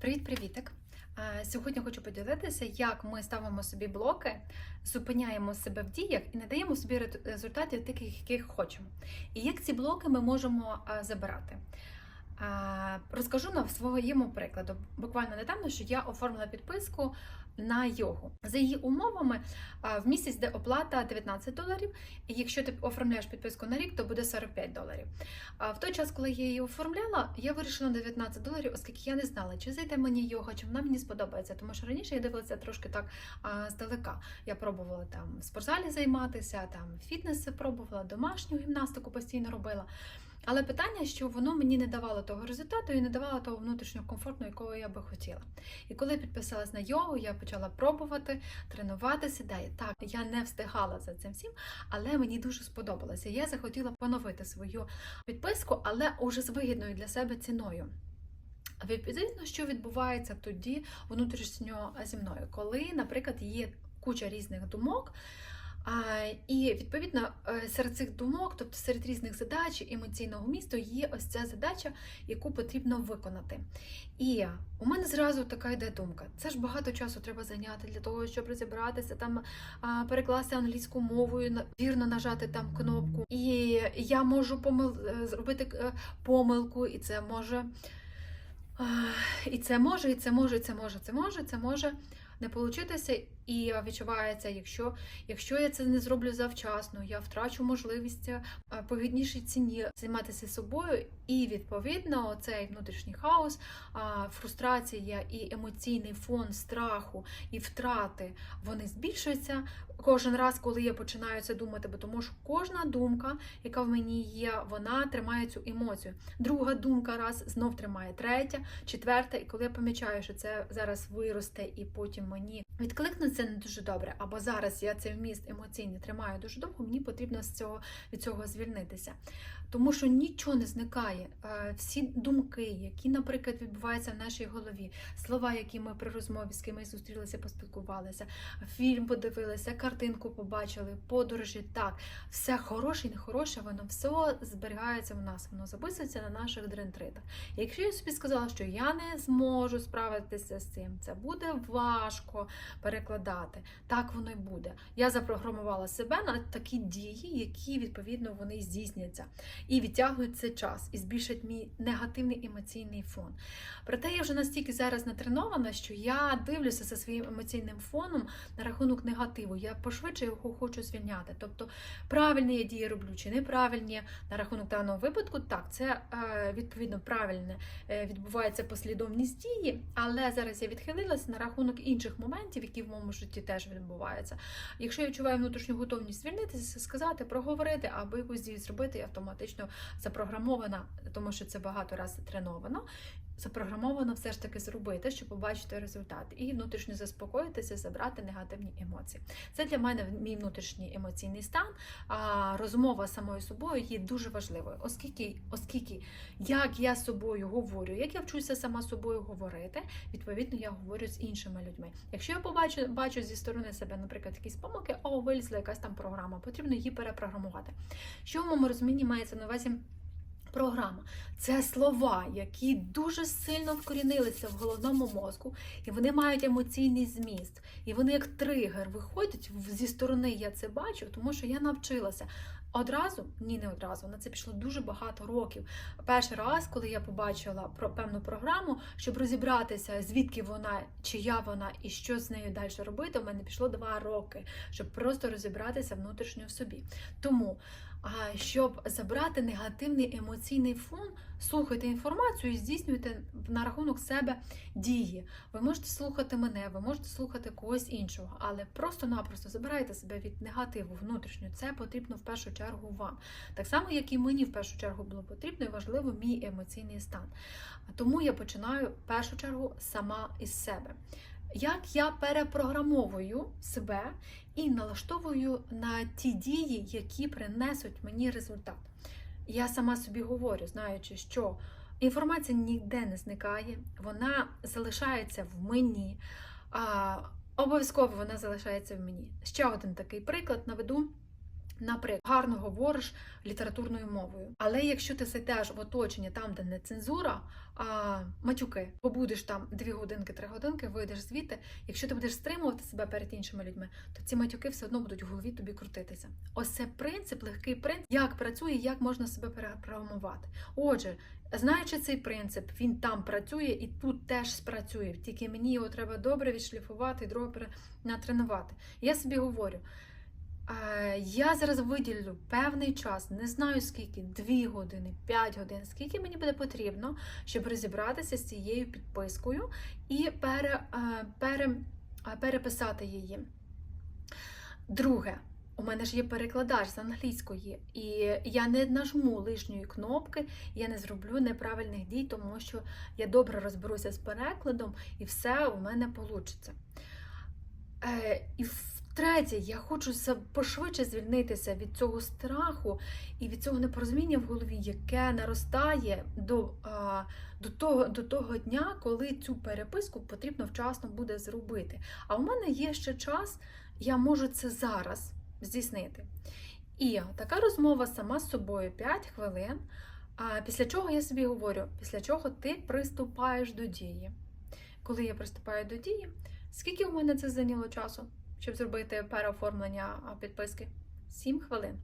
Привіт-привітик! Е, Сьогодні хочу поділитися, як ми ставимо собі блоки, зупиняємо себе в діях і не даємо собі результатів таких, яких хочемо. І як ці блоки ми можемо забирати. Розкажу на своєму прикладу. Буквально недавно, що я оформила підписку на йогу. За її умовами в місяць де оплата 19 доларів, і якщо ти оформляєш підписку на рік, то буде 45 доларів. В той час, коли я її оформляла, я вирішила на 19 доларів, оскільки я не знала, чи зайде мені йога, чи вона мені сподобається. Тому що раніше я дивилася трошки так здалека. Я пробувала там в спортзалі займатися, там фітнес пробувала, домашню гімнастику постійно робила. Але питання, що воно мені не давало того результату і не давало того внутрішнього комфорту, якого я би хотіла. І коли я підписалась на йогу, я почала пробувати, тренуватися. Да, так, я не встигала за цим всім, але мені дуже сподобалося. Я захотіла поновити свою підписку, але уже з вигідною для себе ціною. Відповідно, що відбувається тоді внутрішньо зі мною, коли, наприклад, є куча різних думок. І відповідно е, серед цих думок, тобто серед різних задач емоційного місту, є ось ця задача, яку потрібно виконати. І у мене зразу така йде думка: це ж багато часу треба зайняти для того, щоб розібратися, там перекласти англійську мовою, вірно нажати там кнопку. І я можу помил... е, зробити е, помилку, і це може. І це може, і це може, і це може, це може, це може не получитися, і відчувається, якщо, якщо я це не зроблю завчасно, я втрачу можливість е, по гіднішій ціні займатися собою, і відповідно цей внутрішній хаос, фрустрація і емоційний фон страху і втрати вони збільшуються кожен раз, коли я починаю це думати, бо тому що кожна думка, яка в мені є, вона тримає цю емоцію. Друга думка раз знов тримає, третя, четверта, і коли я помічаю, що це зараз виросте, і потім мені відкликнеться не дуже добре, або зараз я цей вміст емоційний тримаю дуже довго, мені потрібно з цього від цього звільнитися. Тому що нічого не зникає. Е, Всі думки, які, наприклад, відбуваються в нашій голові, слова, які ми при розмові з кимось зустрілися, поспілкувалися, фільм подивилися, картинку побачили, подорожі, так, все хороше і нехороше, воно все зберігається в нас, воно записується на наших дендритах. І Якщо я собі сказала, що я не зможу справитися з цим, це буде важко перекладати. Так воно й буде. Я запрограмувала себе на такі дії, які відповідно вони здійсняться, і відтягують цей час, і збільшать мій негативний емоційний фон. Проте я вже настільки зараз натренована, що я дивлюся за своїм емоційним фоном на рахунок негативу. Я пошвидше його хочу звільняти. Тобто правильні я дії роблю чи неправильні на рахунок даного випадку. Так, це е, відповідно правильне е, відбувається послідовність дії, але зараз я відхилилася на рахунок інших моментів, які в моєму житті теж відбуваються. Якщо я відчуваю внутрішню готовність звільнитися, сказати, проговорити або якусь дію зробити, я автоматично запрограмована, тому що це багато разів треновано. Запрограмовано все ж таки зробити, щоб побачити результат, і внутрішньо заспокоїтися, забрати негативні емоції. Це для мене мій внутрішній емоційний стан. А розмова з самою собою є дуже важливою, оскільки, оскільки як я з собою говорю, як я вчуся сама собою говорити, відповідно я говорю з іншими людьми. Якщо я побачу бачу зі сторони себе, наприклад, якісь помилки, о, вилізла якась там програма, потрібно її перепрограмувати. Що в моєму розумінні мається на увазі? Програма це слова, які дуже сильно вкорінилися в головному мозку, і вони мають емоційний зміст. І вони як тригер виходять зі сторони. Я це бачу, тому що я навчилася. Одразу ні, не одразу. На це пішло дуже багато років. Перший раз, коли я побачила про певну програму, щоб розібратися, звідки вона, чия вона і що з нею далі робити, у мене пішло два роки, щоб просто розібратися внутрішньо в собі. Тому щоб забрати негативний емоційний фон, слухайте інформацію і здійснюйте на рахунок себе дії. Ви можете слухати мене, ви можете слухати когось іншого, але просто-напросто забирайте себе від негативу внутрішньо. Це потрібно в першу чергу вам. Так само, як і мені в першу чергу було потрібно і важливо мій емоційний стан. Тому я починаю в першу чергу сама із себе. Як я перепрограмовую себе і налаштовую на ті дії, які принесуть мені результат. Я сама собі говорю, знаючи, що інформація ніде не зникає, вона залишається в мені. Обов'язково вона залишається в мені. Ще один такий приклад наведу. Наприклад, гарно говориш літературною мовою. Але якщо ти зайдеш в оточення там, де не цензура, а матюки, побудеш там дві годинки, три годинки, вийдеш звідти. Якщо ти будеш стримувати себе перед іншими людьми, то ці матюки все одно будуть в голові тобі крутитися. Ось це принцип, легкий принцип, як працює, як можна себе перепрограмувати. Отже, знаючи цей принцип, він там працює і тут теж спрацює. Тільки мені його треба добре відшліфувати і добре натренувати. Я собі говорю. Е, Я зараз виділю певний час, не знаю скільки, 2 години, 5 годин, скільки мені буде потрібно, щоб розібратися з цією підпискою і пере, е, пере, е, переписати її. Друге, у мене ж є перекладач з англійської, і я не нажму лишньої кнопки, я не зроблю неправильних дій, тому що я добре розберуся з перекладом, і все у мене вийде. І втретє, я хочу пошвидше звільнитися від цього страху і від цього непорозуміння в голові, яке наростає до, до, того, до того дня, коли цю переписку потрібно вчасно буде зробити. А у мене є ще час, я можу це зараз здійснити. І така розмова сама з собою 5 хвилин. Після чого я собі говорю, після чого ти приступаєш до дії. Коли я приступаю до дії, скільки у мене це зайняло часу, щоб зробити переоформлення підписки? 7 хвилин.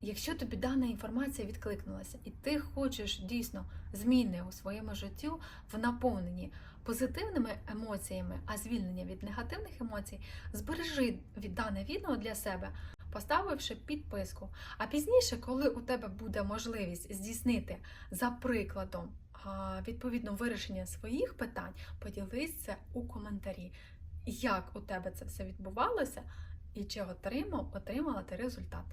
Якщо тобі дана інформація відкликнулася, і ти хочеш дійсно зміни у своєму життю в наповненні позитивними емоціями, а звільнення від негативних емоцій, збережи від дане відео для себе, поставивши підписку. А пізніше, коли у тебе буде можливість здійснити за прикладом відповідно вирішення своїх питань, поділись це у коментарі, як у тебе це все відбувалося і чи отримав, отримала ти результат.